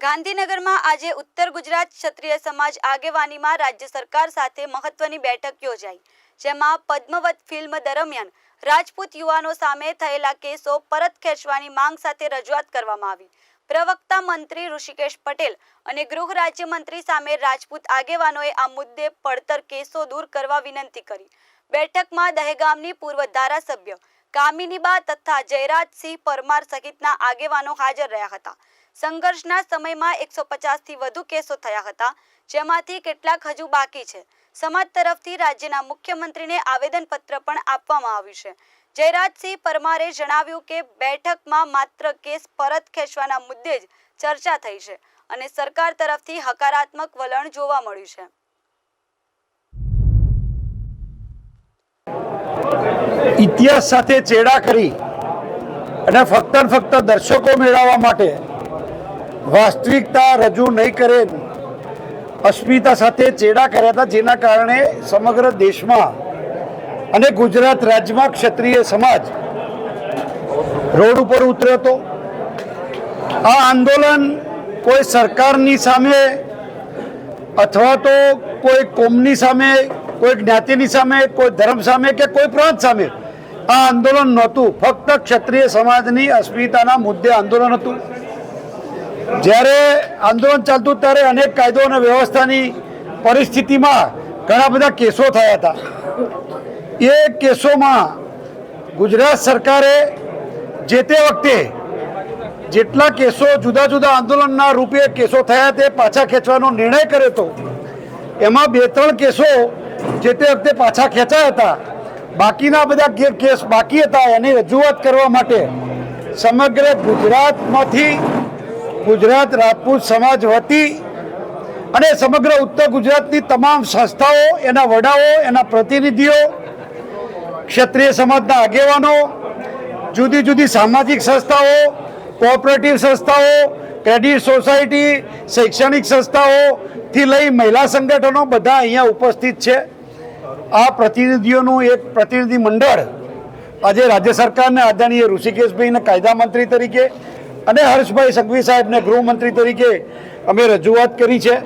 ગાંધીનગરમાં આજે ઉત્તર ગુજરાત ક્ષત્રિય સમાજ આગેવાનીમાં રાજ્ય સરકાર સાથે મહત્વની બેઠક યોજાઈ, જેમાં પદ્મવત ફિલ્મ દરમિયાન રાજપૂત યુવાનો સામે થયેલા કેસો પરત ખેંચવાની માંગ સાથે રજૂઆત કરવામાં આવી. પ્રવક્તા મંત્રી ઋષિકેશ પટેલ અને ગૃહ રાજ્યમંત્રી સામે રાજપૂત આગેવાનોએ આ મુદ્દે પડતર કેસો દૂર કરવા વિનંતી કરી. બેઠકમાં દહેગામની પૂર્વ ધારાસભ્ય કામિનીબા તથા જયરાજસિંહ પરમાર સહિતના આગેવાનો હાજર રહ્યા હતા. સંઘર્ષના સમયમાં એકસો પચાસથી વધુ કેસો થયા હતા, જેમાંથી કેટલાક હજુ બાકી છે. સમાજ તરફથી રાજ્યના મુખ્યમંત્રીને આવેદનપત્ર પણ આપવામાં આવ્યું છે. જયરાજસિંહ પરમારે જણાવ્યું કે, બેઠકમાં માત્ર કેસ પરત ખેંચવાના મુદ્દે જ ચર્ચા થઈ છે અને સરકાર તરફથી હકારાત્મક વલણ જોવા મળ્યું છે. ઇતિહાસ સાથે ચેડા કરી અને ફક્ત ફક્ત દર્શકો મેળવવા માટે વાસ્તવિકતા રજૂ નહીં કરે, અસ્મિતા સાથે ચેડા કર્યા હતા, જેના કારણે સમગ્ર દેશમાં અને ગુજરાત રાજ્યમાં ક્ષત્રિય સમાજ રોડ ઉપર ઉતર્યો હતો. આ આંદોલન કોઈ સરકારની સામે અથવા તો કોઈ કોમની સામે કોઈ જ્ઞાતિની સામે, કોઈ ધર્મ સામે કે કોઈ પ્રાંત સામે. આ આંદોલન નહોતું. ફક્ત ક્ષત્રિય સમાજની અસ્મિતાના મુદ્દે આંદોલન હતું. જ્યારે આંદોલન ચાલતું ત્યારે અનેક કાયદો અને વ્યવસ્થાની પરિસ્થિતિમાં ઘણા બધા કેસો થયા હતા. એ કેસોમાં ગુજરાત સરકારે જે તે વખતે જેટલા કેસો જુદા જુદા આંદોલનના રૂપે કેસો થયા તે પાછા ખેંચવાનો નિર્ણય કર્યો હતો. એમાં બે ત્રણ કેસો જે તે વખતે પાછા ખેંચાયા હતા. બાકીના બધા ગેર કેસ બાકી હતા એની રજૂઆત કરવા માટે સમગ્ર ગુજરાતમાંથી ગુજરાત રાજપૂત સમાજ વતી અને સમગ્ર ઉત્તર ગુજરાતની તમામ સંસ્થાઓ, એના વડાઓ, એના પ્રતિનિધિઓ, ક્ષત્રિય સમાજના આગેવાનો, જુદી જુદી સામાજિક સંસ્થાઓ, કોઓપરેટિવ સંસ્થાઓ, ક્રેડિટ સોસાયટી, શૈક્ષણિક સંસ્થાઓથી લઈ મહિલા સંગઠનો બધા અહીંયા ઉપસ્થિત છે. આ પ્રતિનિધિઓનું એક પ્રતિનિધિ મંડળ આજે રાજ્ય સરકારને આદરણીય ઋષિકેશભાઈને કાયદા મંત્રી તરીકે અને હર્ષભાઈ સંઘવી સાહેબને ગૃહમંત્રી તરીકે અમે રજૂઆત કરી છે.